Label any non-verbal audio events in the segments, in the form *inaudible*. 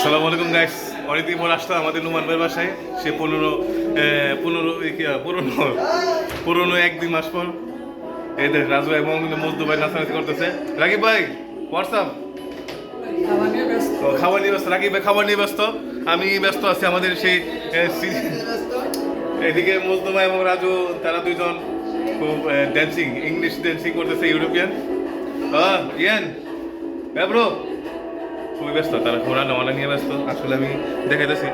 আসসালামু আলাইকুম গাইস অনেকদিন পর আসলাম আমাদের নুমান ভাইয়ের বাসায়। সে পনেরো পনেরো পুরনো পুরনো এক দুই মাস পর। এই দেখ রাজু এবং মজদু ভাই নাচানাচি করতেছে। রাকিব ভাই হোয়াটসঅ্যাপ খাবার নিয়ে ব্যস্ত। রাকিব ভাই খাবার নিয়ে ব্যস্ত। আমি ব্যস্ত আছি আমাদের সেই এদিকে মজদু ভাই এবং রাজু তারা দুইজন খুব ড্যান্সিং ইংলিশ ড্যান্সিং করতেছে ইউরোপিয়ান ইয়ান হ্যাঁ ব্রো খুবই ব্যস্ত তারা ঘোরা নেওয়ানা নিয়ে ব্যস্ত। আসলে আমি দেখাইতেছি।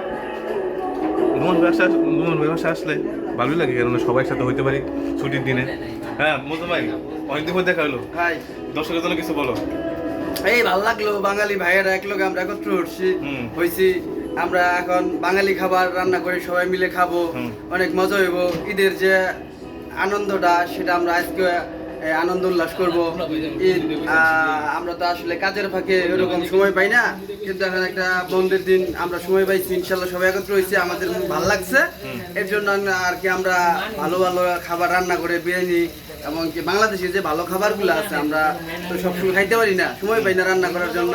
নুমান ব্যবসা নুমান ব্যবসা আসলে ভালোই লাগে কেননা সবাই সাথে হইতে পারি ছুটির দিনে। হ্যাঁ মজু ভাই অনেকদিন পর দেখা হলো। ভাই। দর্শকের জন্য কিছু বলো। এই ভালো লাগল বাঙালি ভাইয়েরা এক লোক আমরা একত্র হচ্ছি। হয়েছি আমরা এখন বাঙালি খাবার রান্না করে সবাই মিলে খাব। অনেক মজা হইব। ঈদের যে আনন্দটা সেটা আমরা আজকে আনন্দ উল্লাস করব। ঈদ আমরা তো আসলে কাজের ফাঁকে এরকম সময় পাই না। কিন্তু এখন একটা বন্ধের দিন আমরা সময় পাইছি ইনশাল্লাহ সবাই একত্র হয়েছে আমাদের খুব ভালো লাগছে। এর জন্য আর কি আমরা ভালো ভালো খাবার রান্না করে বিরিয়ানি এবং কি বাংলাদেশে যে ভালো খাবারগুলো আছে আমরা তো সবসময় খাইতে পারি না সময় পাই না রান্না করার জন্য।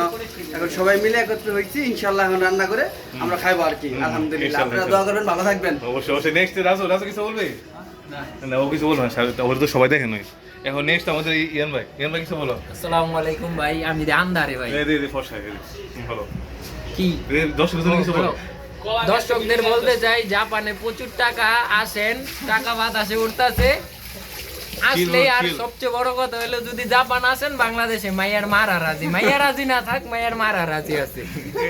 এখন সবাই মিলে একত্র হয়েছি ইনশাল্লাহ এখন রান্না করে আমরা খাইবো আর কি আলহামদুলিল্লাহ। আপনারা দোয়া করবেন ভালো থাকবেন। অবশ্যই অবশ্যই। নেক্সট রাজু রাজু কিছু বলবে? না। ও কিছু বলবে না তো সবাই দেখেন এখন নেক্সট আমাদের ইয়ান ভাই। ইয়ান ভাই কিছু বলো। আসসালামু আলাইকুম ভাই আমি আন্দারে ভাই। এই দে দে ফর্সা এই বলো কি? কিছু বলো। দর্শকদের বলতে চাই জাপানে প্রচুর টাকা আসেন টাকা বাতাসে উঠতাছে। আসলে আর সবচেয়ে বড় কথা হলো যদি জাপান আসেন বাংলাদেশে মাইয়ার মারা রাজি। মাইয়া রাজি না থাক মাইয়ার মারা রাজি আছে।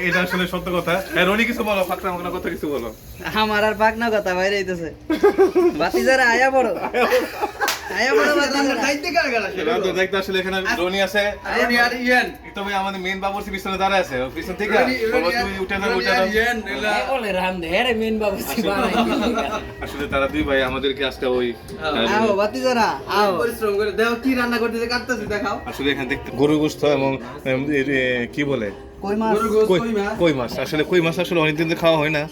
এটা আসলে সত্য কথা। হ্যাঁ রনি কিছু বলো ফাঁকরা ফাঁকরা কথা কিছু বলো। আমার আর পাকনা কথা বাইরে হইতেছে। বাতি যারা আয়া বড়। দেখতে আসলে এখানে রনি আছে। রনি আর ইয়েন। তবে আমাদের মেন বাবুর পিছনে দাঁড়ায় আছে। পিছন থেকে রনি- বাবা রনি আর- তুমি উঠে যাও উঠে আর যাও। ইয়েন, এলা- এ বলে রাম দে হ্যাঁ মেন বাবু আসলে তারা দুই ভাই আমাদেরকে আজকে ওই আহ, আও বাতি আও। পরিশ্রম করে। দেখো কি রান্না করতেছে কাটতেছে দেখাও। আসলে এখানে দেখতে গরু এবং কি বলে? কই মাছ? কই মাছ? কই মাছ? আসলে কই মাছ আসলে অনেকদিন ধরে খাওয়া হয় না।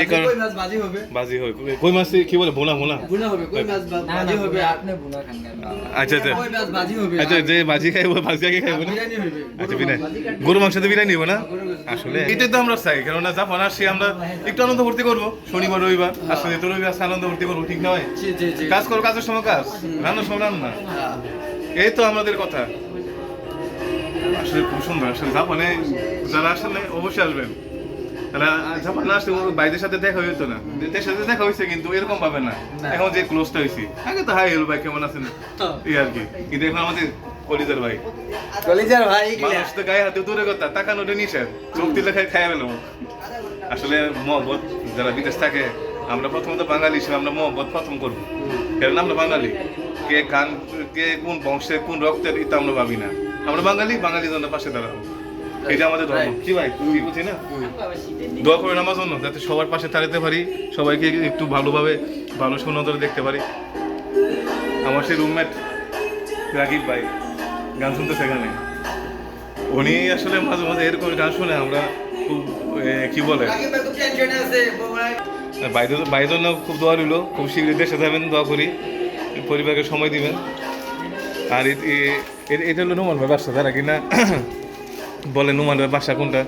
এই কারণে কই মাছ? বাজি হবে। বাজি হয়। কই মাছ কি বলে? ভোনা ভোনা? বুনা হবে। কই মাছ? বাজি হবে। আপনি বুনা খান আচ্ছা আচ্ছা। কই মাছ? বাজি হবে। আচ্ছা যে বাজি খাইবো বাজি আগে খাইবো না? আচ্ছা বিরিয়ানি গরু মাংস দিয়ে বিরিয়ানি নিবো না? আসলে এটাই তো আমরা চাই। কেননা জাপান আসছি আমরা একটু আনন্দ ভর্তি করব। শনিবার রবিবার। আসলে তো রবিবার আনন্দ ভর্তি করব ঠিক নয়? জি জি জি। কাজ করো কাজের সময় কাজ। রান্নার সময় রান্না। হ্যাঁ। এই তো আমাদের কথা। আসলে খুব সুন্দর আসলে জাপানে যারা আসলে অবশ্যই আসবেন। তারা জাপানে আসলে ওর বাইরের সাথে দেখা হইতো না। দেশের সাথে দেখা হয়েছে কিন্তু এরকম পাবে না। এখন যে ক্লোজটা হয়েছি আগে তো হাই হলো ভাই কেমন আছেন? এই আর কি। কিন্তু এখন আমাদের কলিজার ভাই। কলিজার ভাই মানুষ তো গায়ে হাতে দূরে কথা তাকানোটা নিষেধ। চোখ দিলে খাই খাই ফেলো আসলে মহব্বত যারা বিদেশ থাকে আমরা প্রথমত বাঙালি হিসেবে আমরা মহব্বত প্রথম করব। কারণ আমরা বাঙালি। কে গান কে কোন বংশের কোন রক্তের এটা আমরা ভাবি না। আমরা বাঙালি বাঙালি জন্য পাশে দাঁড়াবো। এটা আমাদের ধর্ম। কি ভাই কি বুঝি না? দোয়া করেন আমার জন্য যাতে সবার পাশে দাঁড়াতে পারি সবাইকে একটু ভালোভাবে ভালো সুনজরে দেখতে পারি। আমার সেই রুমমেট রাগিব ভাই গান শুনতে সেখানে উনি আসলে মাঝে মাঝে এরকম গান শুনে আমরা খুব কি বলে? রাকিব ভাই খুব টেনশনে আছে বৌমা বাইরে বাইরের জন্য খুব দোয়া রইল। খুব শীঘ্রই দেশে যাবেন দোয়া করি। পরিবারকে সময় দিবেন। আর এটা হলো নুমান ভাই বাসা তারা কিনা *coughs* বলে নুমান ভাই বাসা কোনটা?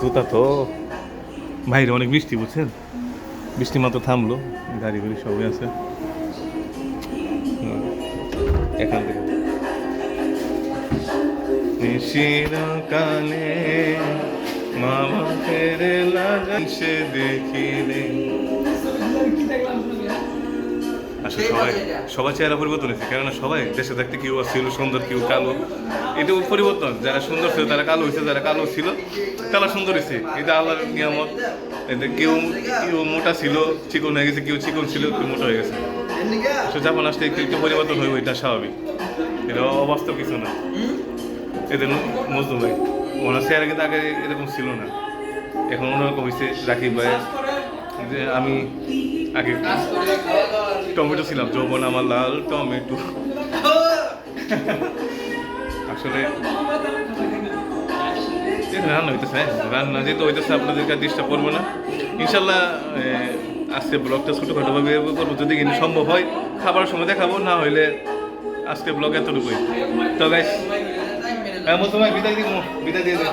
জুতা তো। বাইরে অনেক বৃষ্টি বুঝছেন? বৃষ্টি মাত্র থামলো গাড়ি গাড়ি সবই আছে। এখান থেকে। চিরকালে মামা ফেরে সে দেখিলে। আসলে সবাই সবাই চেহারা পরিবর্তন হয়েছে কেননা সবাই দেশে থাকতে কেউ ছিল সুন্দর কেউ কালো। এটা পরিবর্তন যারা সুন্দর ছিল তারা কালো হয়েছে যারা কালো ছিল তারা সুন্দর হয়েছে। এটা আল্লাহর নিয়ামত। কেউ কেউ মোটা ছিল চিকন হয়ে গেছে কেউ চিকন ছিল কেউ মোটা হয়ে গেছে। সো জাপান আসলে একটু একটু পরিবর্তন হইব এটা স্বাভাবিক। এটা অবাস্তব কিছু না। এদের মজদুর ভাই ওনার চেহারা কিন্তু আগে এরকম ছিল না। এখন অন্যরকম হয়েছে রাকিব ভাই যে আমি আগে টমেটো ছিলাম, যৌবন আমার লাল টমেটো। আসলে রান্না হইতেছে হ্যাঁ? রান্না যেহেতু হইতেছে, আপনাদেরকে ডিস্টার্ব করব না। ইনশাল্লাহ আজকে ব্লগটা ছোটোখাটোভাবে করব, যদি কিন্তু সম্ভব হয়, খাবার সময় দেখাবো, না হইলে আজকে ব্লগ এতটুকুই। তো গাইস হ্যাঁ মতো বিদায় দিব, বিদায় দিয়ে দেন